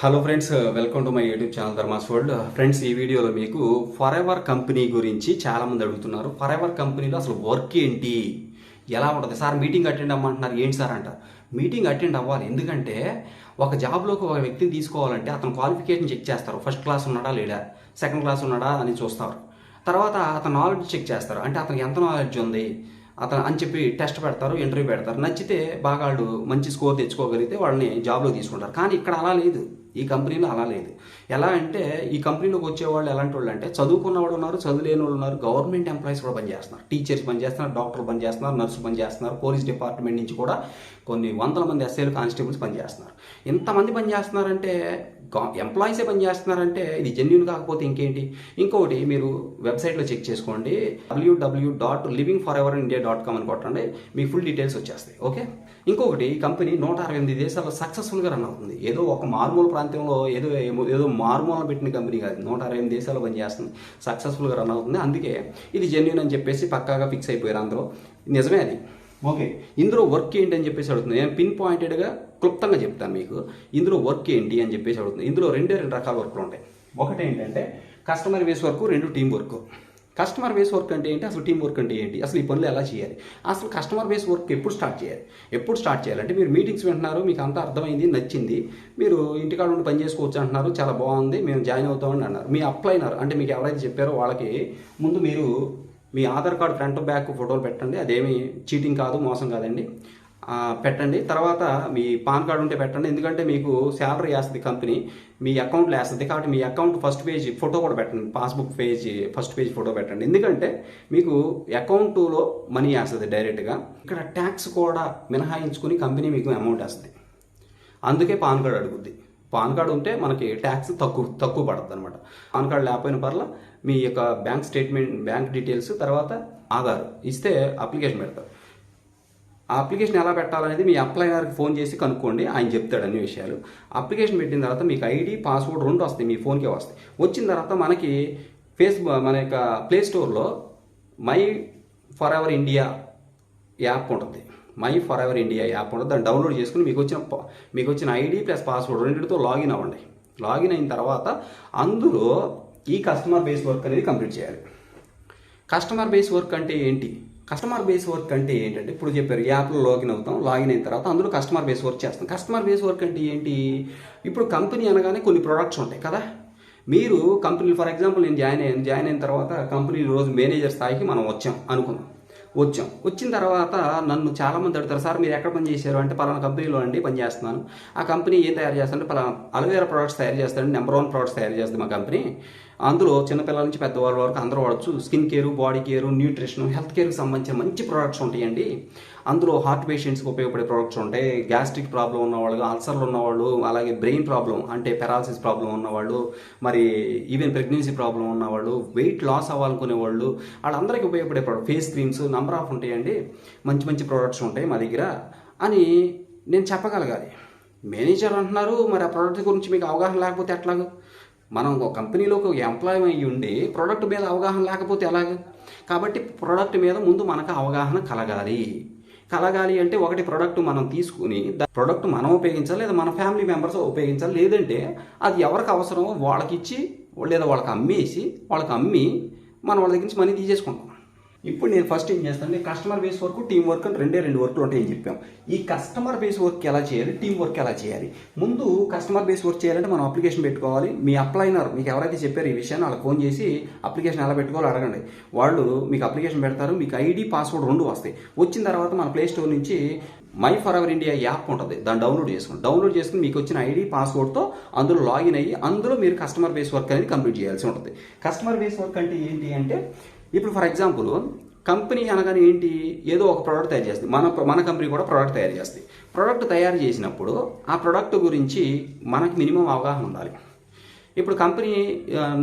Hello friends welcome to my YouTube channel Dharma's World friends ఈ వీడియోలో మీకు for ever company గురించి చాలా మంది అడుగుతున్నారు. ఫర్ ఎవర్ కంపెనీలో అసలు వర్క్ ఏంటి? ఎలా ఉంటుంది? సార్ మీటింగ్ అటెండ్ అవ్వమంటున్నారు ఏంటి సార్ అంట? మీటింగ్ అటెండ్ అవ్వాలి. ఎందుకంటే ఒక జాబ్లోకి ఒక వ్యక్తిని తీసుకోవాలంటే అతను క్వాలిఫికేషన్ చెక్ చేస్తారు. ఫస్ట్ క్లాస్ ఉన్నాడా లేడా? సెకండ్ క్లాస్ ఉన్నాడా అని చూస్తారు. తర్వాత అతను నాలెడ్జ్ చెక్ చేస్తారు. అంటే అతనికి ఎంత నాలెడ్జ్ ఉంది? అతను అని చెప్పి టెస్ట్ పెడతారు ఇంటర్వ్యూ పెడతారు. నచ్చితే బాగా వాళ్ళు మంచి స్కోర్ తెచ్చుకోగలిగితే వాళ్ళని జాబ్లో తీసుకుంటారు. కానీ ఇక్కడ అలా లేదు. ఈ కంపెనీలో అలా లేదు. ఎలా అంటే ఈ కంపెనీలోకి వచ్చేవాళ్ళు ఎలాంటి వాళ్ళు అంటే చదువుకున్న వాళ్ళు ఉన్నారు చదువులేని వాళ్ళు ఉన్నారు గవర్నమెంట్ ఎంప్లాయీస్ కూడా పనిచేస్తున్నారు. టీచర్స్ పనిచేస్తున్నారు డాక్టర్లు పనిచేస్తున్నారు నర్సు పనిచేస్తున్నారు పోలీస్ డిపార్ట్మెంట్ నుంచి కూడా కొన్ని వందల మంది ఎస్ఐలు కానిస్టేబుల్స్ పనిచేస్తున్నారు. ఇంతమంది పనిచేస్తున్నారంటే ఎంప్లాయీసే పనిచేస్తున్నారంటే ఇది జెన్యున్ కాకపోతే ఇంకేంటి? ఇంకొకటి మీరు వెబ్సైట్లో చెక్ చేసుకోండి. WWW dot living forever India dot com అని కొట్టండి. మీకు ఫుల్ డీటెయిల్స్ వచ్చేస్తాయి. ఓకే? ఇంకొకటి ఈ కంపెనీ నూట అరవై ఎనిమిది దేశాల్లో సక్సెస్ఫుల్గా రన్ అవుతుంది. ఏదో ఒక మారుమూల ప్రాంతంలో ఏదో ఏమో- ఏదో మారుమూల పెట్టిన కంపెనీ కాదు. నూట అరవై ఎనిమిది దేశాల్లో పనిచేస్తుంది. సక్సెస్ఫుల్గా రన్ అవుతుంది. అందుకే ఇది జెన్యున్ అని చెప్పేసి పక్కాగా ఫిక్స్ అయిపోయారు అందరూ. నిజమే అది. ఓకే. ఇందులో వర్క్ ఏంటి అని చెప్పేసి అడుగుతుంది నేను పిన్ పాయింటెడ్గా క్లుప్తంగా చెప్తాను మీకు. ఇందులో వర్క్ ఏంటి అని చెప్పేసి అడుగుతుంది ఇందులో రెండే రెండు రకాల వర్క్లు ఉంటాయి. ఒకటి ఏంటంటే కస్టమర్ బేస్ వర్క్ రెండు team work customer base work అంటే ఏంటి? అసలు టీం వర్క్ అంటే ఏంటి? అసలు ఈ పనులు ఎలా చేయాలి? అసలు కస్టమర్ బేస్ వర్క్ ఎప్పుడు స్టార్ట్ చేయాలి? ఎప్పుడు స్టార్ట్ చేయాలంటే మీరు మీటింగ్స్ వింటున్నారు మీకు అంతా అర్థమైంది నచ్చింది. మీరు ఇంటికాడ ఉండి పని చేసుకోవచ్చు అంటున్నారు చాలా బాగుంది మేము జాయిన్ అవుతామని అన్నారు. మీ అప్లైనర్ అంటే మీకు ఎవరైతే చెప్పారో వాళ్ళకి ముందు మీరు మీ ఆధార్ కార్డ్ ఫ్రంట్ బ్యాక్ ఫోటోలు పెట్టండి. అదేమి చీటింగ్ కాదు మోసం కాదండి. పెట్టండి. తర్వాత మీ పాన్ కార్డు ఉంటే పెట్టండి. ఎందుకంటే మీకు శాలరీ వేస్తుంది కంపెనీ మీ అకౌంట్లో వేస్తుంది కాబట్టి మీ అకౌంట్ ఫస్ట్ పేజ్ ఫోటో కూడా పెట్టండి. Passbook page first page photo పెట్టండి. ఎందుకంటే మీకు అకౌంటులో మనీ వేస్తుంది డైరెక్ట్గా ఇక్కడ ట్యాక్స్ కూడా మినహాయించుకుని కంపెనీ మీకు అమౌంట్ వేస్తుంది. అందుకే పాన్ కార్డ్ అడుగుద్ది. పాన్ కార్డు ఉంటే మనకి ట్యాక్స్ తక్కువ తక్కువ పడుతుంది అనమాట పాన్ కార్డు లేకపోయిన పర్ల మీ యొక్క బ్యాంక్ స్టేట్మెంట్ బ్యాంక్ డీటెయిల్స్ తర్వాత ఆధార్ ఇస్తే అప్లికేషన్ పెడతారు. ఆ అప్లికేషన్ ఎలా పెట్టాలనేది మీ అప్లైనర్కి ఫోన్ చేసి కనుక్కోండి ఆయన చెప్తాడు అన్ని విషయాలు. అప్లికేషన్ పెట్టిన తర్వాత మీకు ఐడి పాస్వర్డ్ రెండు వస్తాయి మీ ఫోన్కే వస్తాయి. వచ్చిన తర్వాత మనకి ఫేస్బుక్ మన యొక్క ప్లే స్టోర్లో my forever India app ఉంటుంది. My forever India app ఉంటుంది. దాన్ని డౌన్లోడ్ చేసుకుని మీకు వచ్చిన ప- మీకు వచ్చిన ఐడి ప్లస్ పాస్వర్డ్ రెండింటితో లాగిన్ అవ్వండి. లాగిన్ అయిన తర్వాత అందులో ఈ కస్టమర్ బేస్ వర్క్ అనేది కంప్లీట్ చేయాలి. కస్టమర్ బేస్ వర్క్ అంటే ఏంటి? కస్టమర్ బేస్ వర్క్ అంటే ఏంటంటే ఇప్పుడు చెప్పారు యాప్లో లాగిన్ అవుతాం లాగిన్ అయిన తర్వాత అందులో కస్టమర్ బేస్ వర్క్ చేస్తాం. కస్టమర్ బేస్ వర్క్ అంటే ఏంటి? ఇప్పుడు కంపెనీ అనగానే కొన్ని ప్రొడక్ట్స్ ఉంటాయి కదా. మీరు కంపెనీ ఫర్ ఎగ్జాంపుల్ నేను జాయిన్ అయ్యాను. జాయిన్ అయిన తర్వాత కంపెనీ రోజు మేనేజర్ స్థాయికి మనం వచ్చాం అనుకున్నాం వచ్చాం. వచ్చిన తర్వాత నన్ను చాలామంది అడుగుతారు సార్ మీరు ఎక్కడ పని చేశారు? అంటే పలానా కంపెనీలో అండి పని చేస్తున్నాను. ఆ కంపెనీ ఏం తయారు చేస్తారంటే పలానా అలవేరా ప్రొడక్ట్స్ తయారు చేస్తారండి నెంబర్ వన్ ప్రొడక్ట్స్ తయారు చేస్తుంది మా కంపెనీ అందులో చిన్నపిల్లల నుంచి పెద్దవాళ్ళ వరకు అందరూ వాడచ్చు. Skin care body care nutrition health కేర్కి సంబంధించిన మంచి ప్రొడక్ట్స్ ఉంటాయండి. అందులో హార్ట్ పేషెంట్స్కి ఉపయోగపడే ప్రొడక్ట్స్ ఉంటాయి. గ్యాస్ట్రిక్ ప్రాబ్లం ఉన్నవాళ్ళు అల్సర్లు ఉన్నవాళ్ళు అలాగే బ్రెయిన్ ప్రాబ్లం అంటే పెరాలసిస్ ప్రాబ్లం ఉన్నవాళ్ళు మరి ఈవెన్ ప్రెగ్నెన్సీ ప్రాబ్లం ఉన్నవాళ్ళు వెయిట్ లాస్ అవ్వాలనుకునే వాళ్ళు వాళ్ళందరికీ ఉపయోగపడే product face creams number of ఉంటాయండి. మంచి మంచి ప్రోడక్ట్స్ ఉంటాయి మా దగ్గర. అని నేను చెప్పగలగాలి. మేనేజర్ అంటున్నారు మరి ఆ ప్రోడక్ట్ గురించి మీకు అవగాహన లేకపోతే ఎట్లాగో? మనం ఒక కంపెనీలోకి ఒక ఎంప్లాయ్ అయ్యి ఉండి ప్రోడక్ట్ మీద అవగాహన లేకపోతే ఎలాగ? కాబట్టి ప్రోడక్ట్ మీద ముందు మనకు అవగాహన కలగాలి. కలగాలి అంటే ఒకటి ప్రోడక్ట్ మనం తీసుకుని ప్రోడక్ట్ మనం ఉపయోగించాలి లేదా మన ఫ్యామిలీ మెంబర్స్ ఉపయోగించాలి? లేదంటే అది ఎవరికి అవసరమో వాళ్ళకి ఇచ్చి లేదా వాళ్ళకి అమ్మేసి వాళ్ళకి అమ్మి మనం వాళ్ళ దగ్గర నుంచి మనీ తీసేసుకుంటాం. ఇప్పుడు నేను ఫస్ట్ ఏం చేస్తాను customer base work team work అని రెండే రెండు వర్క్లు ఉంటాయని చెప్పాం. ఈ కస్టమర్ బేస్ వర్క్ ఎలా చేయాలి టీం వర్క్ ఎలా చేయాలి? ముందు కస్టమర్ బేస్ వర్క్ చేయాలంటే మనం అప్లికేషన్ పెట్టుకోవాలి. మీ అప్లైనర్ మీకు ఎవరైతే చెప్పారు ఈ విషయాన్ని వాళ్ళకి ఫోన్ చేసి అప్లికేషన్ ఎలా పెట్టుకోవాలో అడగండి. వాళ్ళు మీకు అప్లికేషన్ పెడతారు మీకు ఐడి పాస్వర్డ్ రెండు వస్తాయి. వచ్చిన తర్వాత మన ప్లే స్టోర్ నుంచి my for hour India app ఉంటుంది దాన్ని డౌన్లోడ్ చేసుకోండి. డౌన్లోడ్ చేసుకుని మీకు వచ్చిన ఐడి పాస్వర్డ్తో అందులో లాగిన్ అయ్యి అందులో మీరు కస్టమర్ బేస్ వర్క్ అనేది కంప్లీట్ చేయాల్సి ఉంటుంది. కస్టమర్ బేస్ వర్క్ అంటే ఏంటి అంటే ఇప్పుడు ఫర్ ఎగ్జాంపుల్ కంపెనీ అనగానే ఏంటి? ఏదో ఒక ప్రోడక్ట్ తయారు చేస్తుంది. మన మన కంపెనీ కూడా ప్రోడక్ట్ తయారు చేస్తుంది. ప్రోడక్ట్ తయారు చేసినప్పుడు ఆ ప్రోడక్ట్ గురించి మనకి మినిమం అవగాహన ఉండాలి. ఇప్పుడు కంపెనీ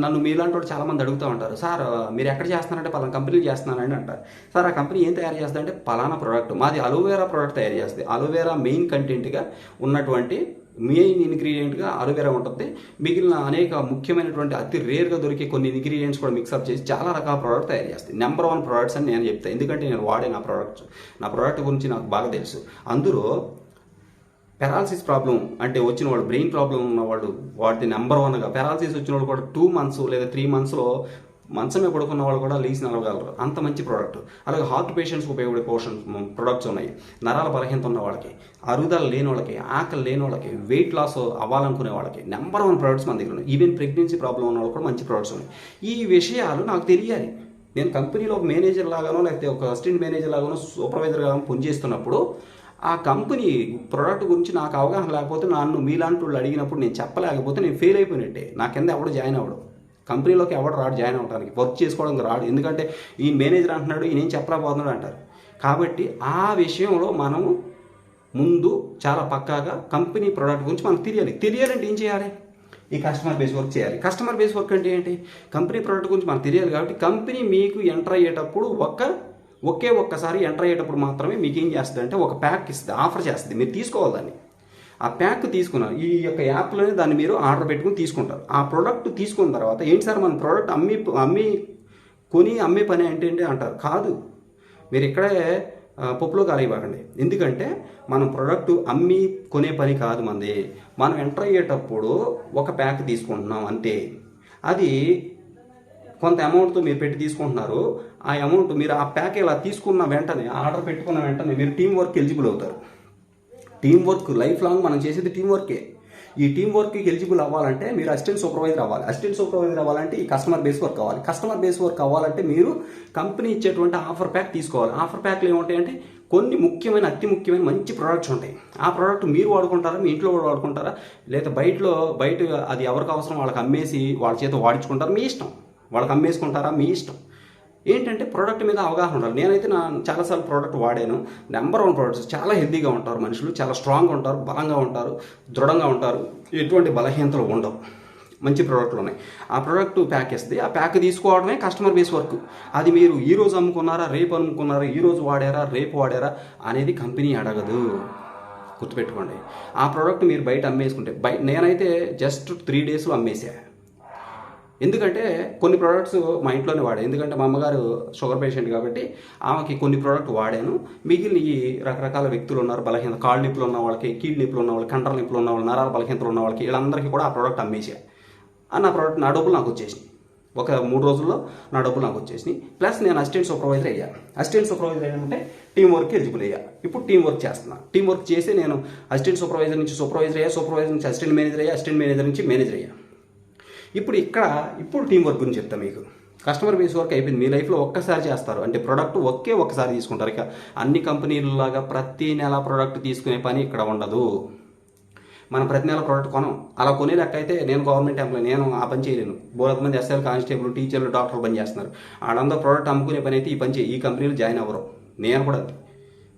నన్ను మీలాంటి వాళ్ళు చాలా మంది అడుగుతూ ఉంటారు. సార్ మీరు ఎక్కడ చేస్తున్నారంటే పలానా కంపెనీలు చేస్తున్నానని అంటారు. సార్ ఆ కంపెనీ ఏం తయారు చేస్తుందంటే పలానా ప్రోడక్ట్ మాది అలోవేరా ప్రోడక్ట్ తయారు చేస్తుంది. అలోవేరా మెయిన్ కంటెంట్గా ఉన్నటువంటి మెయిన్ ఇంగ్రీడియంట్గా అలోవెరా ఉంటుంది. మిగిలిన అనేక ముఖ్యమైనటువంటి అతి రేర్గా దొరికే కొన్ని ఇంగ్రీడియంట్స్ కూడా మిక్సప్ చేసి చాలా రకాల ప్రోడక్ట్ తయారు చేస్తాయి. నెంబర్ వన్ ప్రోడక్ట్స్ అని నేను చెప్తాను ఎందుకంటే నేను వాడే నా ప్రోడక్ట్స్ నా ప్రోడక్ట్ గురించి నాకు బాగా తెలుసు. అందులో పెరాలసిస్ ప్రాబ్లం అంటే వచ్చిన వాళ్ళు బ్రెయిన్ ప్రాబ్లం ఉన్నవాడు వాటి నెంబర్ వన్గా పెరాలసిస్ వచ్చిన వాళ్ళు కూడా టూ మంత్స్ లేదా త్రీ మంత్స్లో మంచమే పడుకున్న వాళ్ళు కూడా లీసి నడవగలరు. అంత మంచి ప్రోడక్ట్ అలాగే హార్ట్ పేషెంట్స్కి ఉపయోగపడే పోర్షన్ ప్రొడక్ట్స్ ఉన్నాయి. నరాల బలహీనత ఉన్న వాళ్ళకి అరుగుదల లేని వాళ్ళకి ఆకలి లేని వాళ్ళకి వెయిట్ లాస్ అవ్వాలనుకునే వాళ్ళకి నెంబర్ వన్ ప్రొడక్ట్స్ మన దగ్గర ఉన్నాయి. ఈవెన్ ప్రెగ్నెన్సీ ప్రాబ్లం ఉన్న వాళ్ళు కూడా మంచి ప్రొడక్ట్స్ ఉన్నాయి. ఈ విషయాలు నాకు తెలియాలి. నేను కంపెనీలో ఒక మేనేజర్ లాగానో లేకపోతే ఒక అసిస్టెంట్ మేనేజర్ లాగానో సూపర్వైజర్ లాగానో పనిచేస్తున్నప్పుడు ఆ కంపెనీ ప్రోడక్ట్ గురించి నాకు అవగాహన లేకపోతే నన్ను మీలాంటి వాళ్ళు అడిగినప్పుడు నేను చెప్పలేకపోతే నేను ఫెయిల్ అయిపోయినట్టే. నా కింద ఎవడు జాయిన్ అవ్వడం. కంపెనీలోకి ఎవడు రాడు జాయిన్ అవడానికి వర్క్ చేసుకోవడానికి రాడు. ఎందుకంటే ఈ మేనేజర్ అంటున్నాడు ఈయన ఏం చెప్పలేకపోతున్నాడు అంటారు. కాబట్టి ఆ విషయంలో మనము ముందు చాలా పక్కాగా కంపెనీ ప్రోడక్ట్ గురించి మనకు తెలియాలి. తెలియాలంటే ఏం చేయాలి? ఈ కస్టమర్ బేస్ వర్క్ చేయాలి. కస్టమర్ బేస్ వర్క్ అంటే ఏంటి? కంపెనీ ప్రోడక్ట్ గురించి మనకు తెలియాలి కాబట్టి కంపెనీ మీకు ఎంటర్ అయ్యేటప్పుడు ఒక్క ఒకే ఒక్కసారి ఎంటర్ అయ్యేటప్పుడు మాత్రమే మీకు ఏం చేస్తుంది అంటే ఒక ప్యాక్ ఇస్తుంది ఆఫర్ చేస్తుంది. మీరు తీసుకోవాలి దాన్ని. ఆ ప్యాక్ తీసుకున్నారు. ఈ యొక్క యాప్లోనే దాన్ని మీరు ఆర్డర్ పెట్టుకుని తీసుకుంటారు. ఆ ప్రోడక్ట్ తీసుకున్న తర్వాత ఏంటి సార్ మన ప్రోడక్ట్ అమ్మి అమ్మి కొని అమ్మే పని అంటే ఏంటి అంటారు? కాదు. మీరు ఇక్కడే ఆ, పప్పులో కాలివ్వకండి ఎందుకంటే మనం ప్రోడక్ట్ అమ్మి కొనే పని కాదు మనది మనం ఎంటర్ అయ్యేటప్పుడు ఒక ప్యాక్ తీసుకుంటున్నాం అంతే. అది కొంత అమౌంట్తో మీరు పెట్టి తీసుకుంటున్నారు. ఆ అమౌంట్ మీరు ఆ ప్యాక్ ఇలా తీసుకున్న వెంటనే ఆర్డర్ పెట్టుకున్న వెంటనే మీరు టీం వర్క్ ఎలిజిబుల్ అవుతారు. టీం వర్క్ లైఫ్ లాంగ్ మనం చేసేది టీం వర్కే ఈ టీం వర్క్కి ఎలిజిబుల్ అవ్వాలంటే మీరు అసిస్టెంట్ సూపర్వైజర్ అవ్వాలి. అసిస్టెంట్ సూపర్వైజర్ అవ్వాలంటే ఈ కస్టమర్ బేస్ వర్క్ అవ్వాలి. కస్టమర్ బేస్ వర్క్ అవ్వాలంటే మీరు కంపెనీ ఇచ్చేటువంటి ఆఫర్ ప్యాక్ తీసుకోవాలి. ఆఫర్ ప్యాక్లు ఏముంటాయంటే కొన్ని ముఖ్యమైన అతి ముఖ్యమైన మంచి ప్రోడక్ట్స్ ఉంటాయి. ఆ ప్రోడక్ట్ మీరు వాడుకుంటారా మీ ఇంట్లో కూడా వాడుకుంటారా లేదా బయటలో బయట అది ఎవరికి అవసరం వాళ్ళకి అమ్మేసి వాళ్ళ చేత వాడించుకుంటారా మీ ఇష్టం. వాళ్ళకి అమ్మేసుకుంటారా మీ ఇష్టం. ఏంటంటే ప్రోడక్ట్ మీద అవగాహన ఉండాలి. నేనైతే నా చాలాసార్లు ప్రోడక్ట్ వాడాను. నెంబర్ వన్ ప్రోడక్ట్స్ చాలా హెల్దీగా ఉంటారు మనుషులు చాలా స్ట్రాంగ్గా ఉంటారు బలంగా ఉంటారు దృఢంగా ఉంటారు. ఎటువంటి బలహీనతలు ఉండవు. మంచి ప్రోడక్ట్లు ఉన్నాయి. ఆ ప్రోడక్ట్ ప్యాక్ ఇస్తుంది ఆ ప్యాక్ తీసుకోవడమే కస్టమర్ బేస్ వర్క్ అది మీరు ఈ రోజు అమ్ముకున్నారా రేపు అమ్ముకున్నారా ఈ రోజు వాడారా రేపు వాడారా అనేది కంపెనీ అడగదు. గుర్తుపెట్టుకోండి. ఆ ప్రోడక్ట్ మీరు బయట అమ్మేసుకుంటే బయట నేనైతే జస్ట్ త్రీ డేస్లో అమ్మేసా. ఎందుకంటే కొన్ని ప్రోడక్ట్స్ మా ఇంట్లోనే వాడే ఎందుకంటే మా అమ్మగారు షుగర్ పేషెంట్ కాబట్టి ఆమెకి కొన్ని ప్రోడక్ట్ వాడాను. మిగిలిన ఈ రకరకాల వ్యక్తులు ఉన్నారు బలహీన కాళ్ళు నిప్పులు ఉన్న వాళ్ళకి కీళ్ళ నిప్పులు ఉన్న వాళ్ళకి కండల నిప్పులు ఉన్న వాళ్ళు నరాల బలహీనతలు ఉన్న వాళ్ళకి వీళ్ళందరికీ కూడా ఆ ప్రోడక్ట్ అమ్మేసా ఆ నా ప్రోడక్ట్ నా డబ్బులు నాకు వచ్చేసినాయి. ఒక మూడు రోజుల్లో నా డబ్బులు నాకు వచ్చేసినాయి. ప్లస్ నేను అసిస్టెంట్ సూపర్వైజర్ అయ్యా. అసిస్టెంట్ సూపర్వైజర్ అయ్యానంటే టీం వర్క్ ఎలిజిబుల్ అయ్యా. ఇప్పుడు టీం వర్క్ చేస్తున్నా. టీం వర్క్ చేసి నేను అసిస్టెంట్ సూపర్వైజర్ నుంచి సూపర్వైజర్ అయ్యా సూపర్వైజర్ నుంచి అసిస్టెంట్ మేనేజర్ అయ్యా అసిస్టెంట్ మేనేజర్ నుంచి మేనేజర్ అయ్యా. ఇప్పుడు ఇక్కడ ఇప్పుడు టీం వర్క్ గురించి చెప్తా మీకు. కస్టమర్ బేస్ వర్క్ అయిపోయింది. మీ లైఫ్లో ఒక్కసారి చేస్తారు. అంటే ప్రోడక్ట్ ఒకే ఒక్కసారి తీసుకుంటారు. ఇక అన్ని కంపెనీలలాగా ప్రతి నెల ప్రోడక్ట్ తీసుకునే పని ఇక్కడ ఉండదు. మనం ప్రతి నెల ప్రోడక్ట్ కొనం. అలా కొనే లెక్క అయితే నేను గవర్నమెంట్ ఎంప్లాయ్ నేను ఆ పని చేయలేను. బోలెత మంది ఎస్ఎల్ కానిస్టేబుల్ టీచర్లు డాక్టర్లు పని చేస్తున్నారు. ఆడంతా ప్రోడక్ట్ అమ్ముకునే పని అయితే ఈ పని చేయి. ఈ కంపెనీలో జాయిన్ అవ్వరు. నేను కూడా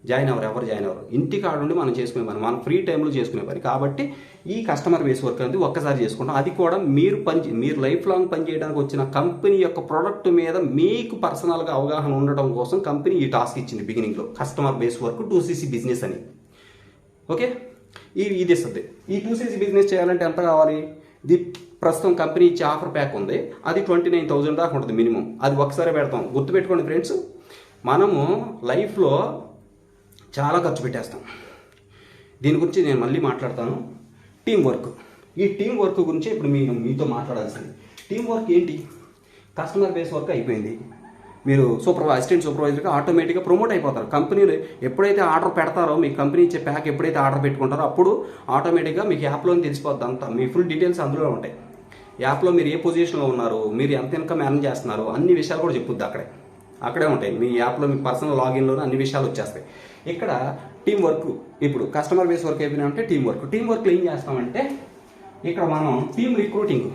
జాయిన్ అవ్వరు ఎవరు జాయిన్ అవ్వరు. ఇంటి కాడుండి మనం చేసుకునే పని మనం ఫ్రీ టైంలో చేసుకునే పని. కాబట్టి ఈ కస్టమర్ బేస్ వర్క్ అనేది ఒక్కసారి చేసుకుంటాం. అది కూడా మీరు పని మీరు లైఫ్ లాంగ్ పని చేయడానికి వచ్చిన కంపెనీ యొక్క ప్రోడక్ట్ మీద మీకు పర్సనల్గా అవగాహన ఉండటం కోసం కంపెనీ ఈ టాస్క్ ఇచ్చింది బిగినింగ్లో. Customer base work two CC business అని. ఓకే? ఈ ఇది ఇస్తుంది ఈ టూ సీసీ బిజినెస్ చేయాలంటే ఎంత కావాలి? ది ప్రస్తుతం కంపెనీ ఇచ్చే ఆఫర్ ప్యాక్ ఉంది. అది ట్వంటీ నైన్ థౌజండ్ దాకా ఉంటుంది మినిమం. అది ఒకసారి పెడతాం. గుర్తుపెట్టుకోండి ఫ్రెండ్స్ మనము లైఫ్లో చాలా ఖర్చు పెట్టేస్తాం. దీని గురించి నేను మళ్ళీ మాట్లాడతాను. టీం వర్క్ ఈ టీం వర్క్ గురించి ఇప్పుడు మీ మీతో మాట్లాడాల్సింది. టీం వర్క్ ఏంటి? కస్టమర్ బేస్ వర్క్ అయిపోయింది. మీరు సూపర్ అసిస్టెంట్ సూపర్వైజర్గా ఆటోమేటిక్గా ప్రమోట్ అయిపోతారు. కంపెనీలు ఎప్పుడైతే ఆర్డర్ పెడతారో మీ కంపెనీ ఇచ్చే ప్యాక్ ఎప్పుడైతే ఆర్డర్ పెట్టుకుంటారో అప్పుడు ఆటోమేటిక్గా మీకు యాప్లోనే తెలిసిపోద్ది అంతా. మీ ఫుల్ డీటెయిల్స్ అందులో ఉంటాయి. యాప్లో మీరు ఏ పొజిషన్లో ఉన్నారు మీరు ఎంత ఇన్కమ్ ఎర్న్ చేస్తున్నారు అన్ని విషయాలు కూడా చెప్పుద్ది అక్కడే. అక్కడే ఉంటాయి. మీ యాప్లో మీ పర్సనల్ లాగిన్లోనే అన్ని విషయాలు వచ్చేస్తాయి. ఇక్కడ టీం వర్క్ ఇప్పుడు కస్టమర్ బేస్ వర్క్ అయిపోయినామంటే టీం వర్క్ టీం వర్క్లో ఏం చేస్తామంటే ఇక్కడ మనం టీం రిక్రూటింగ్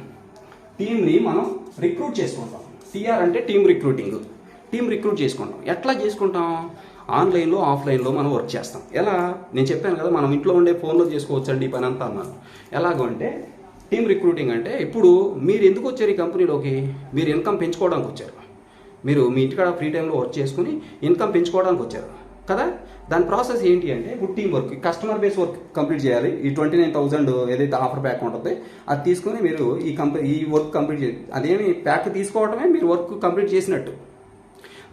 టీంని మనం రిక్రూట్ చేసుకుంటాం. టీఆర్ అంటే టీం రిక్రూటింగ్ టీం రిక్రూట్ చేసుకుంటాం. ఎట్లా చేసుకుంటాం? ఆన్లైన్లో ఆఫ్లైన్లో మనం వర్క్ చేస్తాం. ఎలా? నేను చెప్పాను కదా మనం ఇంట్లో ఉండే ఫోన్లో చేసుకోవచ్చండి ఈ పని అంతా అన్నాను ఎలాగో అంటే టీం రిక్రూటింగ్ అంటే ఇప్పుడు మీరు ఎందుకు వచ్చారు ఈ కంపెనీలోకి మీరు ఇన్కమ్ పెంచుకోవడానికి వచ్చారు. మీరు మీ ఇంటికాడ ఫ్రీ టైంలో వర్క్ చేసుకుని ఇన్కమ్ పెంచుకోవడానికి వచ్చారు. కదా? దాని ప్రాసెస్ ఏంటి అంటే ఇప్పుడు team work customer base work complete చేయాలి. ఈ ట్వంటీ నైన్ థౌసండ్ ఏదైతే ఆఫర్ ప్యాక్ ఉంటుంది అది తీసుకొని మీరు ఈ కంపెనీ ఈ వర్క్ కంప్లీట్ చేయాలి అదేమి ప్యాక్ తీసుకోవడమే మీరు వర్క్ కంప్లీట్ చేసినట్టు.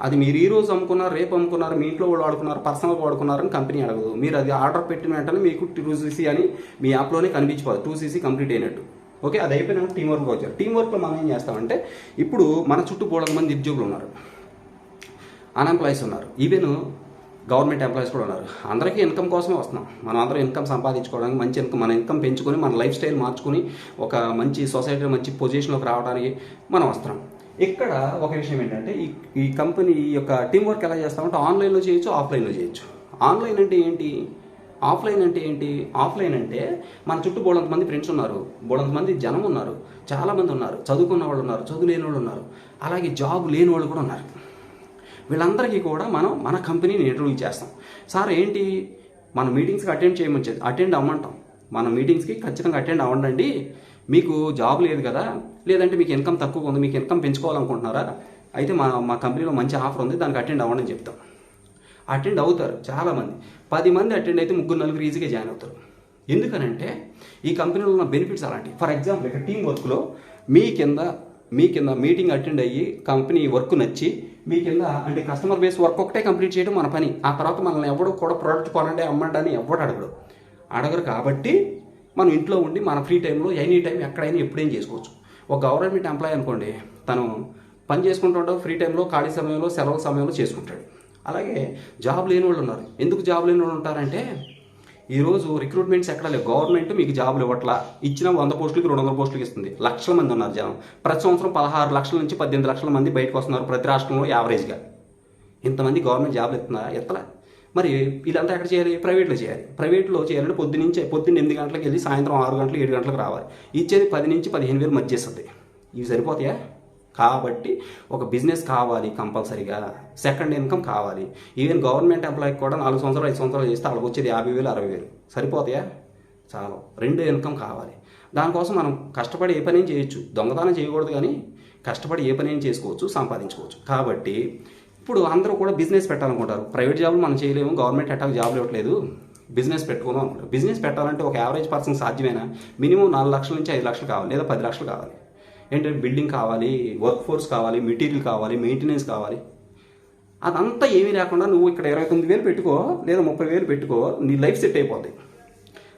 అది మీరు ఈ రోజు అమ్ముకున్నారు రేపు అమ్ముకున్నారు మీ ఇంట్లో వాళ్ళు వాడుకున్నారు పర్సనల్గా వాడుకున్నారని కంపెనీ అడగదు. మీరు అది ఆర్డర్ పెట్టిన వెంటనే మీకు టూ సీసీ అని మీ యాప్లోనే కనిపించిపోదు టూ సీసీ కంప్లీట్ అయినట్టు. ఓకే? అది అయిపోయినా టీం వర్క్ వచ్చారు టీం వర్క్లో మనం ఏం చేస్తామంటే ఇప్పుడు మన చుట్టూ బోళంత మంది నిరుద్యోగులు ఉన్నారు. అన్ఎంప్లాయీస్ ఉన్నారు. ఈవెన్ గవర్నమెంట్ ఎంప్లాయీస్ కూడా ఉన్నారు. అందరికీ ఇన్కమ్ కోసమే వస్తున్నాం. మనం అందరం ఇన్కమ్ సంపాదించుకోవడానికి మంచి ఇన్కమ్ మన ఇన్కమ్ పెంచుకొని మన లైఫ్ స్టైల్ మార్చుకుని ఒక మంచి సొసైటీలో మంచి పొజిషన్లోకి రావడానికి మనం వస్తున్నాం. ఇక్కడ ఒక విషయం ఏంటంటే ఈ ఈ కంపెనీ ఈ యొక్క టీం వర్క్ ఎలా చేస్తామంటే ఆన్లైన్లో చేయొచ్చు ఆఫ్లైన్లో చేయొచ్చు. ఆన్లైన్ అంటే ఏంటి? ఆఫ్లైన్ అంటే ఏంటి? ఆఫ్లైన్ అంటే మన చుట్టూ బోడంత మంది ఫ్రెండ్స్ ఉన్నారు. బోడంత మంది జనం ఉన్నారు. చాలామంది ఉన్నారు. చదువుకున్న వాళ్ళు ఉన్నారు. చదువు లేని వాళ్ళు ఉన్నారు. అలాగే జాబ్ లేని వాళ్ళు కూడా ఉన్నారు. వీళ్ళందరికీ కూడా మనం మన కంపెనీని ఇంటర్వ్యూ చేస్తాం. సార్ ఏంటి? మన మీటింగ్స్కి అటెండ్ చేయమని అటెండ్ అవ్వమంటాం. మన మీటింగ్స్కి ఖచ్చితంగా అటెండ్ అవ్వండి మీకు జాబ్ లేదు కదా? లేదంటే మీకు ఇన్కమ్ తక్కువ ఉంది మీకు ఇన్కమ్ పెంచుకోవాలనుకుంటున్నారా? అయితే మా మా కంపెనీలో మంచి ఆఫర్ ఉంది దానికి అటెండ్ అవ్వండి అని చెప్తాం. అటెండ్ అవుతారు చాలామంది. పది మంది అటెండ్ అయితే ముగ్గురు నలుగురు ఈజీగా జాయిన్ అవుతారు. ఎందుకనంటే ఈ కంపెనీలో ఉన్న బెనిఫిట్స్ అలాంటివి. ఫర్ ఎగ్జాంపుల్ ఇక్కడ టీం వర్క్లో మీ కింద మీ కింద మీటింగ్ అటెండ్ అయ్యి కంపెనీ వర్క్ నచ్చి మీ కింద అంటే కస్టమర్ బేస్ వర్క్ ఒకటే కంప్లీట్ చేయడం మన పని. ఆ తర్వాత మనల్ని ఎవడు కూడా ప్రోడక్ట్ కొనండి అమ్మండి అని ఎవడు అడగడు. అడగరు కాబట్టి మనం ఇంట్లో ఉండి మన ఫ్రీ టైంలో ఎనీ టైం ఎక్కడైనా ఎప్పుడైనా చేసుకోవచ్చు. ఒక గవర్నమెంట్ ఎంప్లాయీ అనుకోండి తను పని చేసుకుంటాడు ఫ్రీ టైంలో ఖాళీ సమయంలో సెలవు సమయంలో చేసుకుంటాడు. అలాగే జాబ్ లేని వాళ్ళు ఉన్నారు. ఎందుకు జాబ్ లేని వాళ్ళు ఉంటారంటే ఈరోజు రిక్రూట్మెంట్స్ ఎక్కడ లేవు. గవర్నమెంట్ మీకు జాబులు ఇవ్వట్లా. ఇచ్చిన వంద పోస్టులకి రెండు వందల పోస్టులకి ఇస్తుంది. లక్షల మంది ఉన్నారు జనం. ప్రతి సంవత్సరం పదహారు లక్షల నుంచి పద్దెనిమిది లక్షల మంది బయటకు వస్తున్నారు ప్రతి రాష్ట్రంలో యావరేజ్గా ఇంతమంది గవర్నమెంట్ జాబ్లు ఇస్తున్నారా? ఎత్తలా. మరి వీళ్ళంతా ఎక్కడ చేయాలి? ప్రైవేట్లో చేయాలి. ప్రైవేట్లో చేయాలంటే పొద్దు నుంచి పొద్దున్న ఎనిమిది గంటలకు వెళ్ళి సాయంత్రం ఆరు గంటలు ఏడు గంటలకు రావాలి. ఇచ్చేది పది నుంచి పదిహేను వేలు మధ్య ఇస్తుంది. ఇవి సరిపోతాయా? కాబట్టి ఒక బిజినెస్ కావాలి కంపల్సరీగా. సెకండ్ ఇన్కమ్ కావాలి. ఈవెన్ గవర్నమెంట్ ఎంప్లాయీకి కూడా నాలుగు సంవత్సరాలు ఐదు సంవత్సరాలు చేస్తే వాళ్ళకి వచ్చేది యాభై వేలు అరవై వేలు. సరిపోతాయా? చాలు. రెండు ఇన్కమ్ కావాలి. దానికోసం మనం కష్టపడి ఏ పని చేయొచ్చు. దొంగతనం చేయకూడదు కానీ కష్టపడి ఏ పని చేసుకోవచ్చు సంపాదించుకోవచ్చు. కాబట్టి ఇప్పుడు అందరూ కూడా బిజినెస్ పెట్టాలనుకుంటారు. ప్రైవేట్ జాబులు మనం చేయలేము గవర్నమెంట్ అట్టాక్ జాబులు ఇవ్వట్లేదు. బిజినెస్ పెట్టుకుందాం అనుకుంటారు. బిజినెస్ పెట్టాలంటే ఒక యావరేజ్ పర్సన్ సాధ్యమేనా? మినిమం నాలుగు లక్షల నుంచి ఐదు లక్షలు కావాలి లేదా పది లక్షలు కావాలి. ఏంటంటే బిల్డింగ్ కావాలి వర్క్ ఫోర్స్ కావాలి మెటీరియల్ కావాలి మెయింటెనెన్స్ కావాలి. అదంతా ఏమీ లేకుండా నువ్వు ఇక్కడ ఇరవై తొమ్మిది వేలు పెట్టుకో లేదా ముప్పై వేలు పెట్టుకో నీ లైఫ్ సెట్ అయిపోద్ది.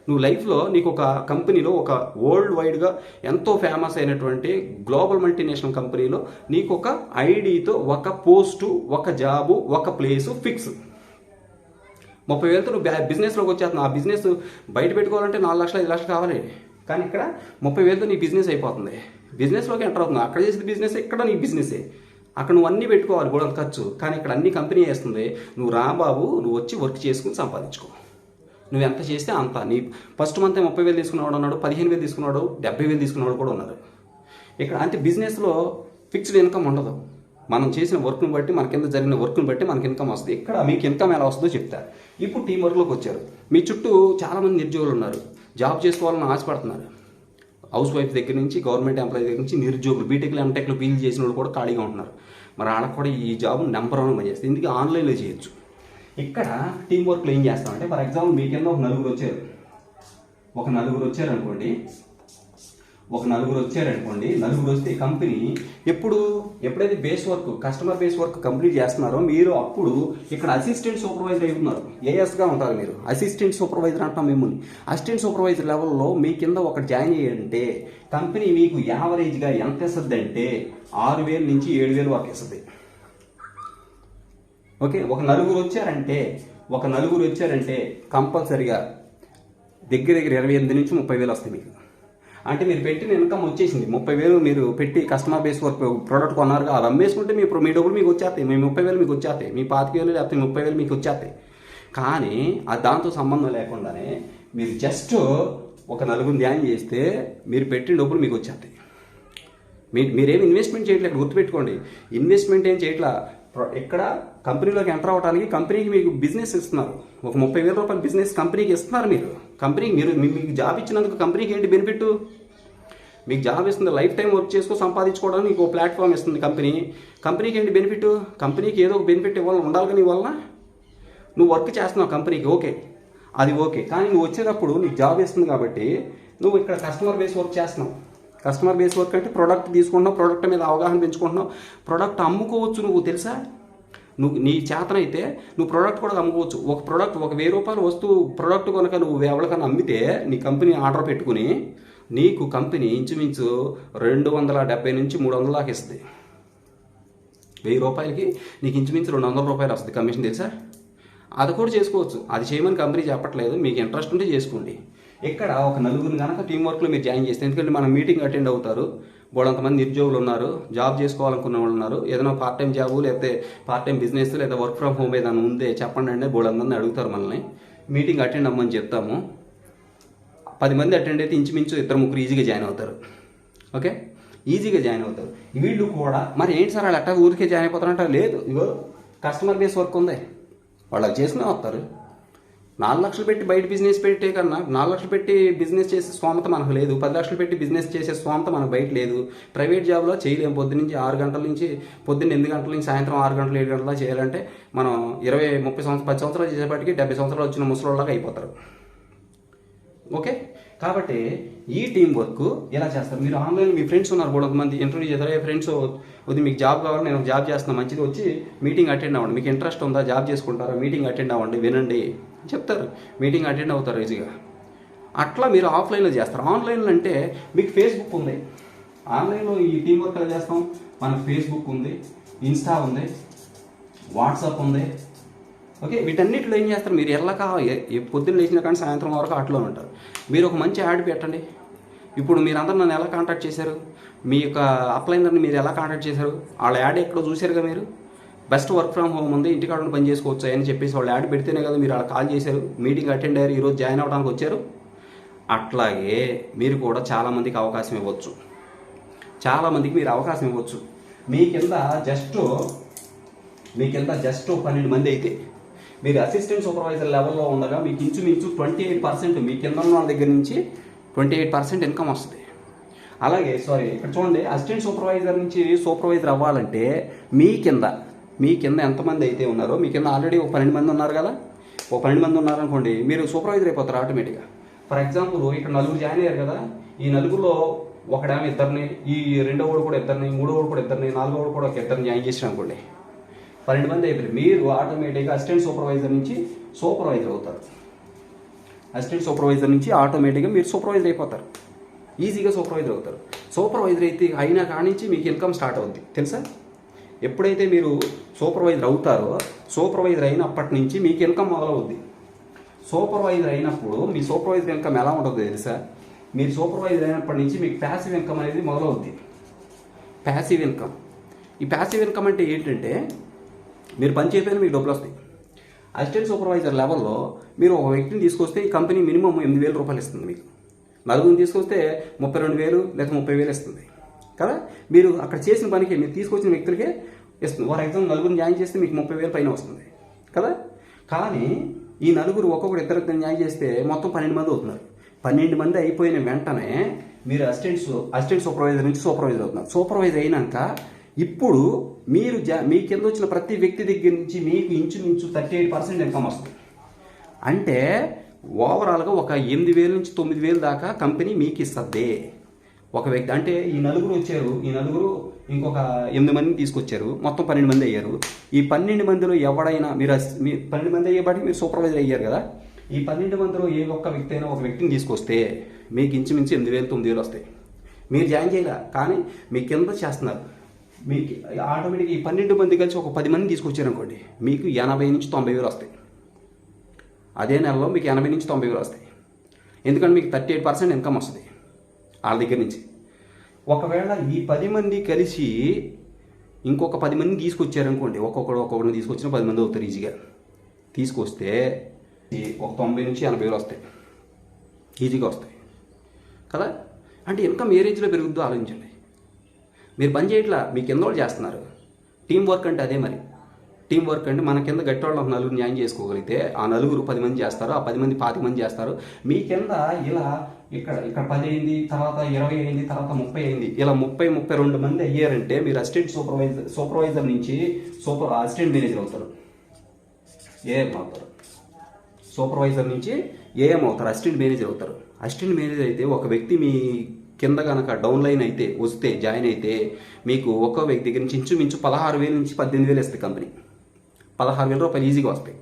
నువ్వు లైఫ్లో నీకు ఒక కంపెనీలో ఒక వరల్డ్ వైడ్గా ఎంతో ఫేమస్ అయినటువంటి గ్లోబల్ మల్టీనేషనల్ కంపెనీలో నీకు ఒక ఐడితో ఒక పోస్టు ఒక జాబు ఒక ప్లేసు ఫిక్స్ ముప్పై వేలతో నువ్వు బిజినెస్లోకి వచ్చేస్తున్నావు. ఆ బిజినెస్ బయట పెట్టుకోవాలంటే నాలుగు లక్షలు ఐదు లక్షలు కావాలి. కానీ ఇక్కడ ముప్పై వేలతో నీ బిజినెస్ అయిపోతుంది. బిజినెస్లోకి ఎంటర్ అవుతుంది అక్కడ చేసేది బిజినెస్ ఇక్కడ నీ బిజినెసే. అక్కడ నువ్వు అన్నీ పెట్టుకోవాలి కూడా ఖర్చు. కానీ ఇక్కడ అన్ని కంపెనీ వేస్తుంది నువ్వు రాబాబు నువ్వు వచ్చి వర్క్ చేసుకుని సంపాదించుకో. నువ్వు ఎంత చేస్తే అంత. నీ ఫస్ట్ మంత్ ముప్పై వేలు తీసుకున్నవాడు ఉన్నాడు పదిహేను వేలు తీసుకున్నాడు డెబ్బై వేలు తీసుకున్నవాడు కూడా ఉన్నారు. ఇక్కడ అంటే బిజినెస్లో ఫిక్స్డ్ ఇన్కమ్ ఉండదు. మనం చేసిన వర్క్ను బట్టి మన కింద జరిగిన వర్క్ని బట్టి మనకి ఇన్కమ్ వస్తుంది. ఇక్కడ మీకు ఇన్కమ్ ఎలా వస్తుందో చెప్తారు. ఇప్పుడు టీం వర్క్లోకి వచ్చారు. మీ చుట్టూ చాలామంది నిర్జీవులు ఉన్నారు. జాబ్ చేసుకోవాలని ఆశపడుతున్నారు. హౌస్ వైఫ్ దగ్గర నుంచి గవర్నమెంట్ ఎంప్లాయీ దగ్గర నుంచి నిరుద్యోగులు బీటెక్లు ఎంటెక్లు పీజీ చేసిన వాళ్ళు కూడా ఖాళీగా ఉంటున్నారు. మరి వాళ్ళకి కూడా ఈ జాబ్ నెంబర్ వన్ పనిచేస్తుంది ఇందుకే ఆన్లైన్లో చేయొచ్చు. ఇక్కడ టీం వర్క్లో ఏం చేస్తామంటే ఫర్ ఎగ్జాంపుల్ మీ కింద ఒక నలుగురు వచ్చారు. ఒక నలుగురు వచ్చారు అనుకోండి ఒక నలుగురు వచ్చారనుకోండి నలుగురు వస్తే కంపెనీ ఎప్పుడు ఎప్పుడైతే base work customer base work complete చేస్తున్నారో మీరు అప్పుడు ఇక్కడ అసిస్టెంట్ సూపర్వైజర్ అయి ఉన్నారు ఏఎస్గా ఉంటారు మీరు. అసిస్టెంట్ సూపర్వైజర్ అంటాం మిమ్మల్ని. అసిస్టెంట్ సూపర్వైజర్ లెవెల్లో మీ కింద ఒక జాయిన్ చేయాలంటే కంపెనీ మీకు యావరేజ్గా ఎంత ఇస్తుంది అంటే ఆరు వేలు నుంచి ఏడు వేలు వరకు ఇస్తుంది. ఓకే? ఒక నలుగురు వచ్చారంటే ఒక నలుగురు వచ్చారంటే కంపల్సరిగా దగ్గర దగ్గర ఇరవై ఎనిమిది నుంచి ముప్పై వేలు వస్తాయి మీకు. అంటే మీరు పెట్టిన ఇన్కమ్ వచ్చేసింది. ముప్పై వేలు మీరు పెట్టి కస్టమర్ బేస్ వర్క్ ప్రోడక్ట్ కొన్నారు అది అమ్మేసుకుంటే మీ మీ డబ్బులు మీకు వచ్చేస్తాయి. మీ ముప్పై వేలు మీకు వచ్చేస్తాయి. మీ పాతిక వేలు లేకపోతే ముప్పై వేలు మీకు వచ్చేస్తాయి. కానీ అది దాంతో సంబంధం లేకుండానే మీరు జస్ట్ ఒక నలుగురు ధ్యానం చేస్తే మీరు పెట్టిన డబ్బులు మీకు వచ్చేస్తాయి. మీ మీరేం ఇన్వెస్ట్మెంట్ చేయట్లేదు. గుర్తుపెట్టుకోండి. ఇన్వెస్ట్మెంట్ ఏం చేయట్లా? ప్రొ- ఇక్కడ కంపెనీలోకి ఎంటర్ అవ్వడానికి కంపెనీకి మీకు బిజినెస్ ఇస్తున్నారు. ఒక ముప్పై వేల రూపాయల బిజినెస్ కంపెనీకి ఇస్తున్నారు మీరు. కంపెనీకి మీరు మీకు జాబ్ ఇచ్చినందుకు కంపెనీకి ఏంటి బెనిఫిట్ మీకు జాబ్ ఇస్తుంది లైఫ్ టైం వర్క్ చేసుకో సంపాదించుకోవడానికి ఇంకో ప్లాట్ఫామ్ ఇస్తుంది కంపెనీ. కంపెనీకి ఏంటి బెనిఫిట్ కంపెనీకి ఏదో ఒక బెనిఫిట్ ఇవ్వాలి ఉండాలి కానీ వల్ల? నువ్వు వర్క్ చేస్తున్నావు కంపెనీకి ఓకే. అది ఓకే. కానీ నువ్వు వచ్చేటప్పుడు నీకు జాబ్ ఇస్తుంది కాబట్టి నువ్వు ఇక్కడ కస్టమర్ బేస్ వర్క్ చేస్తున్నావు. కస్టమర్ బేస్ వర్క్ అంటే ప్రోడక్ట్ తీసుకుంటున్నావు ప్రోడక్ట్ మీద అవగాహన పెంచుకుంటున్నావు. ప్రోడక్ట్ అమ్ముకోవచ్చు నువ్వు తెలుసా? నువ్వు నీ చేతనైతే నువ్వు ప్రోడక్ట్ కూడా అమ్ముకోవచ్చు. ఒక ప్రోడక్ట్ ఒక వెయ్యి రూపాయలు వస్తువు ప్రోడక్ట్ కనుక నువ్వు ఎవరికైనా అమ్మితే నీ కంపెనీ ఆర్డర్ పెట్టుకుని నీకు కంపెనీ ఇంచుమించు రెండు వందల డెబ్బై నుంచి మూడు వందల దాకా ఇస్తుంది. వెయ్యి రూపాయలకి నీకు ఇంచుమించు రెండు వందల రూపాయలు వస్తుంది. కమిషన్ తెలుసా? అది కూడా చేసుకోవచ్చు. అది చేయమని కంపెనీ చెప్పట్లేదు. మీకు ఇంట్రెస్ట్ ఉంటే చేసుకోండి. ఇక్కడ ఒక నలుగురు కనుక టీం వర్క్లో మీరు జాయిన్ చేస్తే ఎందుకంటే మనం మీటింగ్ అటెండ్ అవుతారు. బోడంతమంది నిరుద్యోగులు ఉన్నారు జాబ్ చేసుకోవాలనుకున్న వాళ్ళు ఉన్నారు. ఏదైనా పార్ట్ టైం జాబు లేకపోతే పార్ట్ టైం బిజినెస్ లేదా వర్క్ ఫ్రమ్ హోమ్ ఏదైనా ఉందే చెప్పండి అంటే బోడంతమంది అడుగుతారు మనల్ని. మీటింగ్ అటెండ్ అవ్వమని చెప్తాము. పది మంది అటెండ్ అయితే ఇంచుమించు ఇద్దరు ముగ్గురు ఈజీగా జాయిన్ అవుతారు. ఓకే? ఈజీగా జాయిన్ అవుతారు. వీళ్ళు కూడా మరి ఏంటి సార్ వాళ్ళు అట్టా ఊరికే జాయిన్ అయిపోతారంట లేదు ఇగో కస్టమర్ బేస్ వర్క్ ఉంది. వాళ్ళు అది చేసుకునే వస్తారు. నాలుగు లక్షలు పెట్టి బయట బిజినెస్ పెట్టే కన్నా నాలుగు లక్షలు పెట్టి బిజినెస్ చేసే స్తోమత మనకు లేదు. పది లక్షలు పెట్టి బిజినెస్ చేసే స్తోమత మనకు బయట లేదు. ప్రైవేట్ జాబ్లో చేయలేము. పొద్దు నుంచి ఆరు గంటల నుంచి పొద్దున్న ఎనిమిది గంటల నుంచి సాయంత్రం ఆరు గంటలు ఏడు గంటల చేయాలంటే మనం ఇరవై ముప్పై సంవత్సరాలు పది సంవత్సరాలు చేసేపటికి డెబ్బై సంవత్సరాలు వచ్చిన ముసలోళ్ళగా అయిపోతారు. ఓకే? కాబట్టి ఈ టీం వర్క్ ఎలా చేస్తారు? మీరు ఆన్లైన్ మీ ఫ్రెండ్స్ ఉన్నారు కూడా మంది ఇంటర్వ్యూ చేస్తారు ఫ్రెండ్స్ వద్దు మీకు జాబ్ కావాలి నేను జాబ్ చేస్తున్నా మంచిది వచ్చి మీటింగ్ అటెండ్ అవ్వండి. మీకు ఇంట్రెస్ట్ ఉందా? జాబ్ చేసుకుంటారా? మీటింగ్ అటెండ్ అవ్వండి వినండి. చెప్తారు. మీటింగ్ అటెండ్ అవుతారు ఈజీగా. అట్లా మీరు ఆఫ్లైన్లో చేస్తారు. ఆన్లైన్లో అంటే మీకు ఫేస్బుక్ ఉంది. ఆన్లైన్లో ఈ టీం వర్క్ ఎలా చేస్తాం? మనకు ఫేస్బుక్ ఉంది ఇన్స్టా ఉంది వాట్సాప్ ఉంది. ఓకే? వీటన్నిటిలో ఏం చేస్తారు? మీరు ఎల్లక పొద్దున్న లేచిన కానీ సాయంత్రం వరకు అట్లా ఉంటారు. మీరు ఒక మంచి యాడ్ పెట్టండి. ఇప్పుడు మీరందరూ నన్ను ఎలా కాంటాక్ట్ చేశారు? మీ యొక్క అప్లైనర్ని మీరు ఎలా కాంటాక్ట్ చేశారు? వాళ్ళ యాడ్ ఎక్కడో చూశారుగా మీరు? బెస్ట్ వర్క్ ఫ్రమ్ హోమ్ ఉంది ఇంటికాడ ఉండి పని చేసుకోవచ్చు అని చెప్పేసి వాళ్ళు యాడ్ పెడితేనే కదా మీరు అలా కాల్ చేశారు. మీటింగ్ అటెండ్ అయ్యారు ఈరోజు జాయిన్ అవ్వడానికి వచ్చారు. అట్లాగే మీరు కూడా చాలామందికి అవకాశం ఇవ్వచ్చు. చాలామందికి మీరు అవకాశం ఇవ్వచ్చు. మీ కింద జస్ట్ మీ కింద జస్ట్ పన్నెండు మంది అయితే మీరు అసిస్టెంట్ సూపర్వైజర్ లెవెల్లో ఉండగా మీకు ఇంచుమించు ట్వంటీ ఎయిట్ పర్సెంట్ మీ కింద ఉన్న వాళ్ళ దగ్గర నుంచి ట్వంటీ ఎయిట్ పర్సెంట్ ఇన్కమ్ వస్తుంది. అలాగే సారీ ఇక్కడ చూడండి అసిస్టెంట్ సూపర్వైజర్ నుంచి సూపర్వైజర్ అవ్వాలంటే మీ కింద మీ కింద ఎంతమంది అయితే ఉన్నారో మీ కింద ఆల్రెడీ ఒక పన్నెండు మంది ఉన్నారు కదా? ఒక పన్నెండు మంది ఉన్నారనుకోండి మీరు సూపర్వైజర్ అయిపోతారు ఆటోమేటిక్గా ఫర్ ఎగ్జాంపుల్ ఇక్కడ నలుగురు జాయిన్ అయ్యారు కదా ఈ నలుగురులో ఒకడేమో ఇద్దరిని ఈ రెండో వాడు కూడా ఇద్దరిని మూడో వాడు కూడా ఇద్దరిని నాలుగో వాడు కూడా ఒక ఇద్దరిని జాయిన్ చేసిన అనుకోండి పన్నెండు మంది అయిపోయారు. మీరు ఆటోమేటిక్గా అసిస్టెంట్ సూపర్వైజర్ నుంచి సూపర్వైజర్ అవుతారు. అసిస్టెంట్ సూపర్వైజర్ నుంచి ఆటోమేటిక్గా మీరు సూపర్వైజర్ అయిపోతారు. ఈజీగా సూపర్వైజర్ అవుతారు. సూపర్వైజర్ అయితే అయినా కానించి మీకు ఇన్కమ్ స్టార్ట్ అవుద్ది. తెలుసా? ఎప్పుడైతే మీరు సూపర్వైజర్ అవుతారో సూపర్వైజర్ అయినప్పటి నుంచి మీకు ఇన్కమ్ మొదలవుద్ది. సూపర్వైజర్ అయినప్పుడు మీ సూపర్వైజర్ ఇన్కమ్ ఎలా ఉంటుందో తెలుసా? మీరు సూపర్వైజర్ అయినప్పటి నుంచి మీకు ప్యాసివ్ ఇన్కమ్ అనేది మొదలవుద్ది. ప్యాసివ్ ఇన్కమ్ ఈ ప్యాసివ్ ఇన్కమ్ అంటే ఏంటంటే మీరు పని చేయకపోయినా మీకు డబ్బులు వస్తాయి. అసిస్టెంట్ సూపర్వైజర్ లెవెల్లో మీరు ఒక వ్యక్తిని తీసుకొస్తే ఈ కంపెనీ మినిమం ఎనిమిది వేల రూపాయలు ఇస్తుంది మీకు. నలుగురిని తీసుకొస్తే ముప్పై రెండు వేలు లేదా ముప్పై వేలు ఇస్తుంది. కదా? మీరు అక్కడ చేసిన పనికి మీరు తీసుకొచ్చిన వ్యక్తులకే ఇస్తుంది ఫర్ ఎగ్జాంపుల్ నలుగురిని జాయిన్ చేస్తే మీకు ముప్పై వేలు పైన వస్తుంది. కదా? కానీ ఈ నలుగురు ఒక్కొక్కరు ఇద్దరు న్యాయం జాయిన్ చేస్తే మొత్తం పన్నెండు మంది అవుతున్నారు. పన్నెండు మంది అయిపోయిన వెంటనే మీరు అసిస్టెంట్స్ అసిస్టెంట్ సూపర్వైజర్ నుంచి సూపర్వైజర్ అవుతున్నారు. సూపర్వైజర్ అయినాక ఇప్పుడు మీరు జా మీ కింద వచ్చిన ప్రతి వ్యక్తి దగ్గర నుంచి మీకు ఇంచుమించు థర్టీ ఎయిట్ పర్సెంట్ ఇన్కమ్ వస్తుంది. అంటే ఓవరాల్గా ఒక ఎనిమిది వేల నుంచి తొమ్మిది వేలు దాకా కంపెనీ మీకు ఇస్తుంది ఒక వ్యక్తి అంటే ఈ నలుగురు వచ్చారు ఈ నలుగురు ఇంకొక ఎనిమిది మందిని తీసుకొచ్చారు మొత్తం పన్నెండు మంది అయ్యారు. ఈ పన్నెండు మందిలో ఎవడైనా మీరు మీ పన్నెండు మంది అయ్యేపాటికి మీరు సూపర్వైజర్ అయ్యారు కదా? ఈ పన్నెండు మందిలో ఏ ఒక్క వ్యక్తి అయినా ఒక వ్యక్తిని తీసుకొస్తే మీకు ఇంచుమించు ఎనిమిది వేలు తొమ్మిది వేలు వస్తాయి. మీరు జాయిన్ చేయలే? కానీ మీ కింద చేస్తున్నారు. మీకు ఆటోమేటిక్గా ఈ పన్నెండు మంది కలిసి ఒక పది మంది తీసుకొచ్చారనుకోండి మీకు ఎనభై నుంచి తొంభై వేలు వస్తాయి. అదే నెలలో మీకు ఎనభై నుంచి తొంభై వేలు వస్తాయి. ఎందుకంటే మీకు థర్టీ ఎయిట్ పర్సెంట్ ఇన్కమ్ వస్తుంది. వాళ్ళ దగ్గర నుంచి. ఒకవేళ ఈ పది మంది కలిసి ఇంకొక పది మంది తీసుకొచ్చారనుకోండి ఒక్కొక్కడు ఒక్కొక్కడిని తీసుకొచ్చిన పది మంది అవుతారు ఈజీగా. తీసుకొస్తే ఒక తొంభై నుంచి ఎనభై వేలు వస్తాయి. ఈజీగా వస్తాయి. కదా? అంటే ఇన్కమ్ ఏ రేంజ్లో పెరుగుద్దో ఆలోచించండి. మీరు పని చేయట్లా మీ కింద వాళ్ళు చేస్తున్నారు. టీం వర్క్ అంటే అదే మరి. టీం వర్క్ అంటే మన కింద గట్టి ఒక నలుగురు న్యాయం చేసుకోగలిగితే ఆ నలుగురు పది మంది చేస్తారు ఆ పది మంది పాతి మంది చేస్తారు. మీ కింద ఇలా ఇక్కడ ఇక్కడ పది అయింది తర్వాత ఇరవై అయింది తర్వాత ముప్పై అయింది. ఇలా ముప్పై ముప్పై రెండు మంది అయ్యారంటే మీరు అసిస్టెంట్ సూపర్వైజర్ సూపర్వైజర్ నుంచి సూపర్ అసిస్టెంట్ మేనేజర్ అవుతారు. ఏఎం అవుతారు. సూపర్వైజర్ నుంచి ఏఎం అవుతారు అసిస్టెంట్ మేనేజర్ అవుతారు. అసిస్టెంట్ మేనేజర్ అయితే ఒక వ్యక్తి మీ కింద కనుక డౌన్ లైన్ అయితే వస్తే జాయిన్ అయితే మీకు ఒక్కో వ్యక్తి దగ్గర నుంచి ఇంచుమించు పదహారు వేల నుంచి పద్దెనిమిది వేలు ఇస్తుంది కంపెనీ. పదహారు వేల రూపాయలు ఈజీగా వస్తాయి.